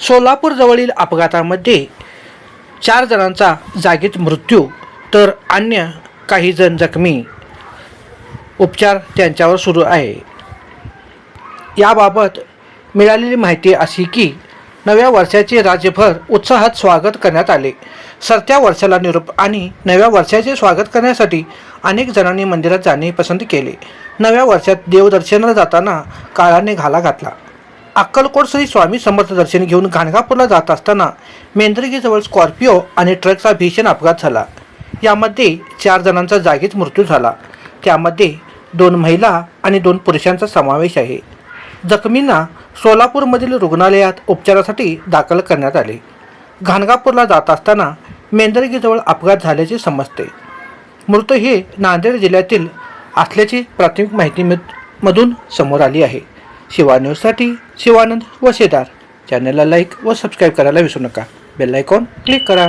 सोलापूरजवळील अपघातामध्ये चार जणांचा जागीच मृत्यू तर अन्य काही जण जखमी. उपचार त्यांच्यावर सुरू आहे. याबाबत मिळालेली माहिती अशी की नव्या वर्षाचे राज्यभर उत्साहात स्वागत करण्यात आले. सरत्या वर्षाला निरोप आणि नव्या वर्षाचे स्वागत करण्यासाठी अनेक जणांनी मंदिरात जाणे पसंत केले. नव्या वर्षात देवदर्शनाला जाताना काळाने घाला घातला. अक्कलकोट श्री स्वामी समर्थ दर्शन घेऊन घाणगापूरला जात असताना मेंद्रगीजवळ स्कॉर्पिओ आणि ट्रकचा भीषण अपघात झाला. यामध्ये चार जणांचा जागीच मृत्यू झाला. त्यामध्ये दोन महिला आणि दोन पुरुषांचा समावेश आहे. जखमींना सोलापूरमधील रुग्णालयात उपचारासाठी दाखल करण्यात आले. घाणगापूरला जात असताना मेंदरगीजवळ अपघात झाल्याचे समजते. मृत हे नांदेड जिल्ह्यातील असल्याची प्राथमिक माहिती मधून समोर आली आहे. शिवा न्यूजसाठी शिवानंद वसेदार चॅनलला लाईक व सबस्क्राईब करायला विसरू नका. बेल आयकॉन क्लिक करा.